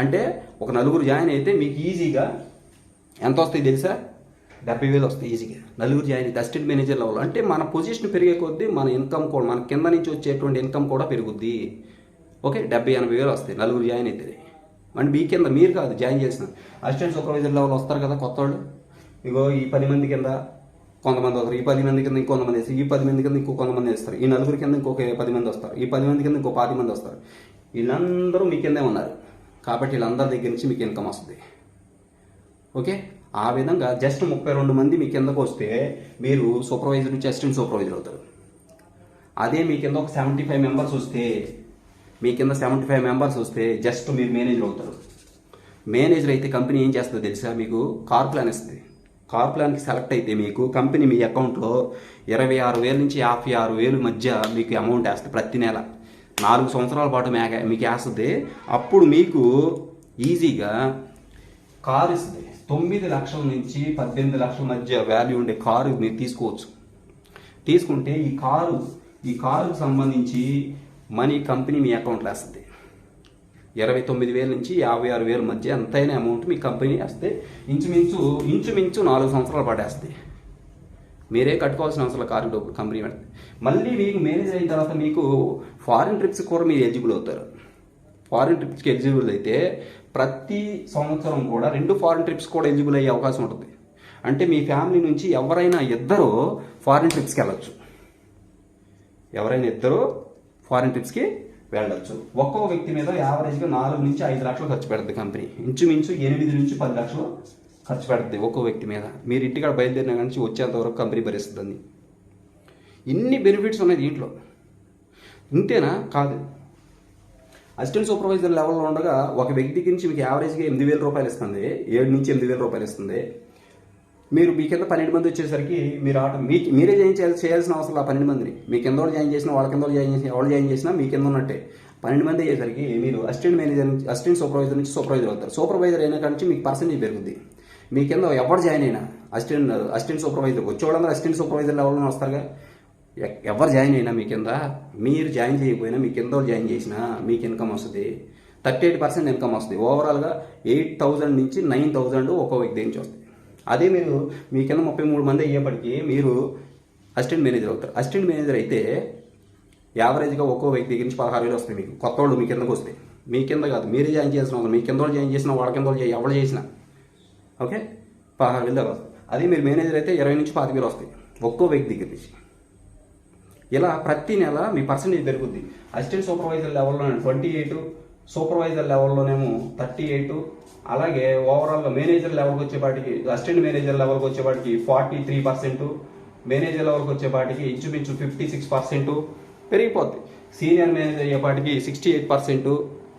అంటే ఒక నలుగురు జాయిన్ అయితే మీకు ఈజీగా ఎంత వస్తాయి తెలుసా? డెబ్బై వేలు వస్తాయి ఈజీగా. నలుగురు జాయిన్ అయితే అసిస్టెంట్ మేనేజర్ లెవెల్. అంటే మన పొజిషన్ పెరిగే కొద్దీ మన ఇన్కమ్ కూడా మన కింద నుంచి వచ్చేటువంటి ఇన్కమ్ కూడా పెరుగుద్ది. ఓకే డెబ్బై ఎనభై వేలు వస్తాయి నలుగురు జాయిన్ అయితే అంటే మీ కింద మీరు కాదు జాయిన్ చేసిన అసిస్టెంట్ సూపర్వైజర్ లెవెల్ వస్తారు కదా కొత్త వాళ్ళు ఇగో ఈ పది మంది కింద కొంతమంది వస్తారు ఈ పది మంది కింద ఇంకొంతమంది వేస్తారు ఈ పది మంది కింద ఇంకో కొంతమంది వేస్తారు ఈ నలుగురు కింద ఇంకొక పది మంది వస్తారు ఈ పది మంది కింద ఇంకో పాతి మంది వస్తారు. వీళ్ళందరూ మీ కిందే ఉన్నారు. కాబట్టి వీళ్ళందరి దగ్గర నుంచి మీకు ఇన్కమ్ వస్తుంది. ఓకే? ఆ విధంగా జస్ట్ ముప్పై రెండు మంది మీ కిందకు వస్తే మీరు సూపర్వైజర్ నుంచి అసిస్టెంట్ సూపర్వైజర్ అవుతారు. అదే మీ కింద ఒక సెవెంటీ ఫైవ్ మెంబర్స్ వస్తే మీ కింద సెవెంటీ ఫైవ్ మెంబర్స్ వస్తే జస్ట్ మీరు మేనేజర్ అవుతారు. మేనేజర్ అయితే కంపెనీ ఏం చేస్తుందో తెలుసా మీకు? కార్ ప్లాన్ ఇస్తుంది. కార్ ప్లాన్కి సెలెక్ట్ అయితే మీకు కంపెనీ మీ అకౌంట్లో ఇరవై ఆరు వేల నుంచి యాభై ఆరు వేలు మధ్య మీకు అమౌంట్ వేస్తుంది ప్రతి నెల. నాలుగు సంవత్సరాల పాటు మీకు వేస్తుంది. అప్పుడు మీకు ఈజీగా కారు ఇస్తుంది. తొమ్మిది లక్షల నుంచి పద్దెనిమిది లక్షల మధ్య వాల్యూ ఉండే కారు మీరు తీసుకోవచ్చు. తీసుకుంటే ఈ కారు ఈ కారుకు సంబంధించి మనీ కంపెనీ మీ అకౌంట్లో వేస్తుంది ఇరవై తొమ్మిది వేల నుంచి యాభై ఆరు వేల మధ్య ఎంతైనా అమౌంట్ మీ కంపెనీ వేస్తే ఇంచుమించు ఇంచుమించు నాలుగు సంవత్సరాలు పడేస్తుంది మీరే కట్టుకోవాల్సిన అవసరం కారు డబ్బులు కంపెనీ పెడుతుంది మళ్ళీ మీకు మేనేజ్ అయిన తర్వాత మీకు ఫారిన్ ట్రిప్స్ కూడా మీరు ఎలిజిబుల్ అవుతారు. ఫారిన్ ట్రిప్స్కి ఎలిజిబుల్ అయితే ప్రతి సంవత్సరం కూడా రెండు ఫారిన్ ట్రిప్స్ కూడా ఎలిజిబుల్ అయ్యే అవకాశం ఉంటుంది. అంటే మీ ఫ్యామిలీ నుంచి ఎవరైనా ఇద్దరు ఫారిన్ ట్రిప్స్కి వెళ్ళొచ్చు. ఎవరైనా ఇద్దరు ఫారిన్ ట్రిప్స్కి వెళ్ళొచ్చు. ఒక్కో వ్యక్తి మీద యావరేజ్గా నాలుగు నుంచి ఐదు లక్షలు ఖర్చు పెడుతుంది కంపెనీ ఇంచుమించు ఎనిమిది నుంచి పది లక్షలు ఖర్చు పెడుతుంది ఒక్కో వ్యక్తి మీద. మీరు ఇంటికాడ బయలుదేరిన నుంచి వచ్చేంత వరకు కంపెనీ భరిస్తుందని ఇన్ని బెనిఫిట్స్ ఉన్నాయి దీంట్లో. ఇంతేనా? కాదు. అసిస్టెంట్ సూపర్వైజర్ లెవెల్లో ఉండగా ఒక వ్యక్తికి నుంచి మీకు యావరేజ్గా ఎనిమిది వేల రూపాయలు ఇస్తుంది. ఏడు నుంచి ఎనిమిది వేల రూపాయలు ఇస్తుంది. మీరు మీ కింద పన్నెండు మంది వచ్చేసరికి మీరు ఆట మీ మీరే జాయిన్ చేయాలి చేయాల్సిన అవసరం ఆ పన్నెండు మందిని. మీ కింద వాళ్ళు జాయిన్ చేసినా వాళ్ళ కింద వాళ్ళు జాయిన్ చేసిన వాళ్ళు జాయిన్ చేసినా మీ కింద ఉన్నట్టే. పన్నెండు మంది అయ్యేసరికి మీరు అసిస్టెంట్ మేనేజర్ నుంచి అసిస్టెంట్ సూపర్వైజర్ నుంచి సూపర్వైజర్ అవుతారు. సూపర్వైజర్ అయిన నుంచి మీకు పర్సెంటేజ్ పెరుగుద్ది. మీ కింద ఎవరు జాయిన్ అయినా అసిస్టెంట్ అసిస్టెంట్ సూపర్వైజర్ వచ్చేవాళ్ళందరూ అసిస్టెంట్ సూపర్వైజర్ లెవెల్లో వస్తారుగా. ఎవరు జాయిన్ అయినా మీ కింద మీరు జాయిన్ చేయకపోయినా మీ కింద వాళ్ళు జాయిన్ చేసినా మీకు ఇన్కమ్ వస్తుంది. థర్టీ ఎయిట్ పర్సెంట్ ఇన్కమ్ వస్తుంది ఓవరాల్గా ఎయిట్ థౌజండ్ నుంచి నైన్ థౌజండ్ ఒక్కో వ్యక్తి నుంచి వస్తుంది. అదే మీరు మీ కింద ముప్పై మూడు మంది అయ్యేప్పటికీ మీరు అసిస్టెంట్ మేనేజర్ అవుతారు. అసిస్టెంట్ మేనేజర్ అయితే యావరేజ్గా ఒక్కో వ్యక్తి దగ్గర నుంచి పదహారు వేలు వస్తాయి మీకు. కొత్త వాళ్ళు మీ కిందకు వస్తాయి మీ కింద కాదు మీరే జాయిన్ చేసిన వాళ్ళు. మీ కింద వాళ్ళు జాయిన్ చేసిన వాళ్ళ కింద వాళ్ళు ఎవరు చేసినా. ఓకే? పదహారు వేలు దాకా వస్తాయి అదే మీరు మేనేజర్ అయితే ఇరవై నుంచి పాతిక వేలు వస్తాయి ఒక్కో వ్యక్తి దగ్గర నుంచి. ఇలా ప్రతి నెల మీ పర్సంటేజ్ పెరుగుద్ది. అసిస్టెంట్ సూపర్వైజర్ లెవెల్లో ట్వంటీ ఎయిట్ సూపర్వైజర్ లెవెల్లోనేమో థర్టీ ఎయిట్ అలాగే ఓవరాల్గా మేనేజర్ లెవెల్కి వచ్చేపాటికి అసిస్టెంట్ మేనేజర్ లెవెల్కి వచ్చేపాటికి ఫార్టీ త్రీ పర్సెంట్ మేనేజర్ లెవెల్కి వచ్చేపాటికి ఇంచుమించు ఫిఫ్టీ సిక్స్ పర్సెంట్ పెరిగిపోద్ది. Senior manager అయ్యేపాటికి sixty eight percent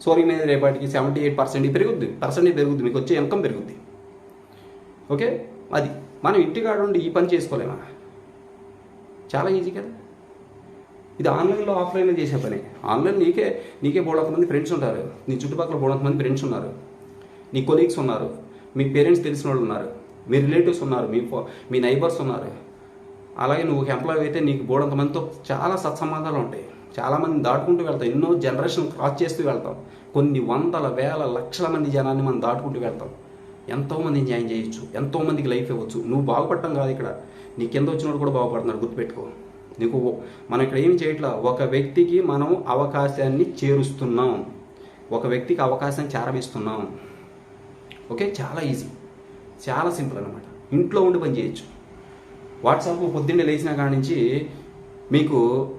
sorry manager అయ్యేపాటికి seventy eight percent పెరుగుద్ది. పర్సెంటేజ్ పెరుగుద్ది మీకు వచ్చే ఇన్కమ్ పెరుగుద్ది. ఓకే? అది. మనం ఇంటికాడ ఉండి ఈ పని చేసుకోలేమా? చాలా ఈజీ కదా? ఇది ఆన్లైన్లో ఆఫ్లైన్లో చేసే పని. ఆన్లైన్ నీకే నీకే బోడంత మంది ఫ్రెండ్స్ ఉంటారు. నీ చుట్టుపక్కల బోడంత మంది ఫ్రెండ్స్ ఉన్నారు. నీ కొలీగ్స్ ఉన్నారు. మీ పేరెంట్స్ తెలిసిన వాళ్ళు ఉన్నారు. మీ రిలేటివ్స్ ఉన్నారు. మీ మీ నైబర్స్ ఉన్నారు. అలాగే నువ్వు ఒక ఎంప్లాయ్ అయితే నీకు బోడంత మందితో చాలా సత్సంబంధాలు ఉంటాయి. చాలామంది దాటుకుంటూ వెళ్తాం. ఎన్నో జనరేషన్ క్రాస్ చేస్తూ వెళ్తాం. కొన్ని వందల వేల లక్షల మంది జనాన్ని మనం దాటుకుంటూ వెళ్తాం. ఎంతోమందిని జాయిన్ చేయొచ్చు. ఎంతోమందికి లైఫ్ ఇవ్వచ్చు. నువ్వు బాగుపడటం కాదు ఇక్కడ. నీ కింద వచ్చినోడు కూడా బాగుపడుతున్నాడు. గుర్తుపెట్టుకో. నీకు మనం ఇక్కడ ఏం చేయట్లా? ఒక వ్యక్తికి మనం అవకాశాన్ని చేరుస్తున్నాం. ఒక వ్యక్తికి అవకాశం చేరవేస్తున్నాం. ఓకే? చాలా ఈజీ. చాలా సింపుల్ అనమాట ఇంట్లో ఉండి పని చేయొచ్చు. వాట్సాప్ పొద్దున్నే లేచిన కాడి నుంచి మీకు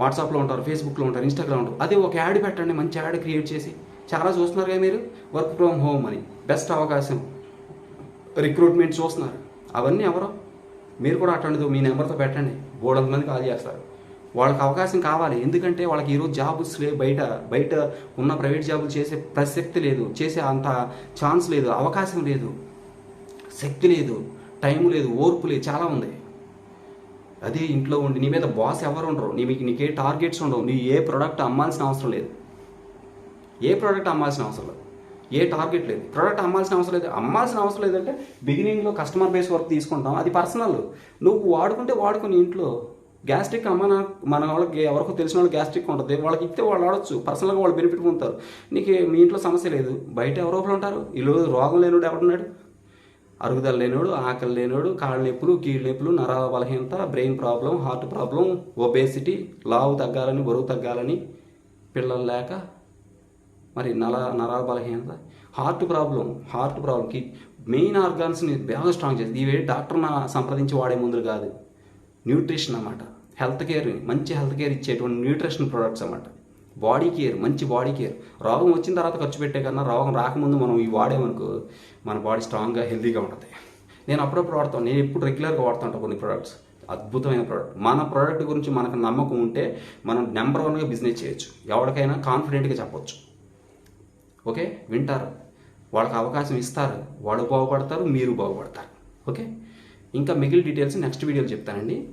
వాట్సాప్లో ఉంటారు ఫేస్బుక్లో ఉంటారు ఇన్స్టాగ్రామ్ ఉంటారు. అదే ఒక యాడ్ పెట్టండి మంచి యాడ్ క్రియేట్ చేసి. చాలా చూస్తున్నారు కదా మీరు? వర్క్ ఫ్రమ్ హోమ్ అని. బెస్ట్ అవకాశం. రిక్రూట్మెంట్ చూస్తున్నారు. అవన్నీ ఎవరో? మీరు కూడా అట్లాంటిది మీ నెంబర్తో పెట్టండి. బోడంత మంది కాల్ చేస్తారు. వాళ్ళకి అవకాశం కావాలి. ఎందుకంటే వాళ్ళకి ఈరోజు జాబ్స్ లే బయట బయట ఉన్న ప్రైవేట్ జాబులు చేసే ప్రసక్తి లేదు. చేసే అంత ఛాన్స్ లేదు. అవకాశం లేదు. శక్తి లేదు. టైం లేదు. ఓర్పు లేదు. చాలా ఉంది. అదే ఇంట్లో ఉండి నీ మీద బాస్ ఎవరు ఉండరు. నీ మీకు నీకే టార్గెట్స్ ఉండవు. నీ ఏ ప్రోడక్ట్ అమ్మాల్సిన అవసరం లేదు. ఏ ప్రోడక్ట్ అమ్మాల్సిన అవసరం లేదు. ఏ టార్గెట్ లేదు. ప్రోడక్ట్ అమ్మాల్సిన అవసరం లేదు. అమ్మాల్సిన అవసరం లేదంటే బిగినింగ్లో కస్టమర్ బేస్ వర్క్ తీసుకుంటాం. అది పర్సనల్ నువ్వు వాడుకుంటే వాడుకుని ఇంట్లో గ్యాస్ట్రిక్ అమ్మ మన వాళ్ళకి ఎవరికో తెలిసిన వాళ్ళు గ్యాస్ట్రిక్ ఉంటుంది. వాళ్ళకి ఇస్తే వాళ్ళు ఆడొచ్చు పర్సనల్గా వాళ్ళు బెనిఫిట్ పొందుతారు. నీకు మీ ఇంట్లో సమస్య లేదు. బయట ఎవరో ఒకరు ఉంటారు. ఈరోజు రోగం లేనివాడు ఎవడున్నాడు అరుగుదల లేనివాడు ఆకలి లేనివాడు కాళ్ళ నొప్పులు కీళ్ళ నొప్పులు నర బలహీనత brain problem heart problem obesity లావు తగ్గాలని బరువు తగ్గాలని పిల్లలు లేక మరి నల నరాల బలహీనత. హార్ట్ ప్రాబ్లం హార్ట్ ప్రాబ్లంకి మెయిన్ ఆర్గాన్స్ని బాగా స్ట్రాంగ్ చేస్తుంది ఇవే డాక్టర్ని సంప్రదించి వాడే ముందు కాదు. న్యూట్రిషన్ అన్నమాట. హెల్త్ కేర్ మంచి హెల్త్ కేర్ ఇచ్చేటువంటి న్యూట్రిషన్ ప్రొడక్ట్స్ అన్నమాట. బాడీ కేర్ మంచి బాడీ కేర్. రోగం వచ్చిన తర్వాత ఖర్చు పెట్టే కన్నా రోగం రాకముందు మనం ఇవి వాడేమనుకో మన బాడీ స్ట్రాంగ్గా హెల్తీగా ఉంటుంది. నేను అప్పుడప్పుడు వాడతాను నేను ఎప్పుడు రెగ్యులర్గా వాడుతుంటాను కొన్ని ప్రొడక్ట్స్. అద్భుతమైన ప్రోడక్ట్. మన ప్రోడక్ట్ గురించి మనకు నమ్మకం ఉంటే మనం నెంబర్ వన్గా బిజినెస్ చేయొచ్చు. ఎవరికైనా కాన్ఫిడెంట్గా చెప్పొచ్చు. ఓకే? వింటారు. వాళ్ళకి అవకాశం ఇస్తారు. వాళ్ళు బాగుపడతారు మీరు బాగుపడతారు. ఓకే? ఇంకా మిగిలిన డీటెయిల్స్ నెక్స్ట్ వీడియోలో చెప్తానండి.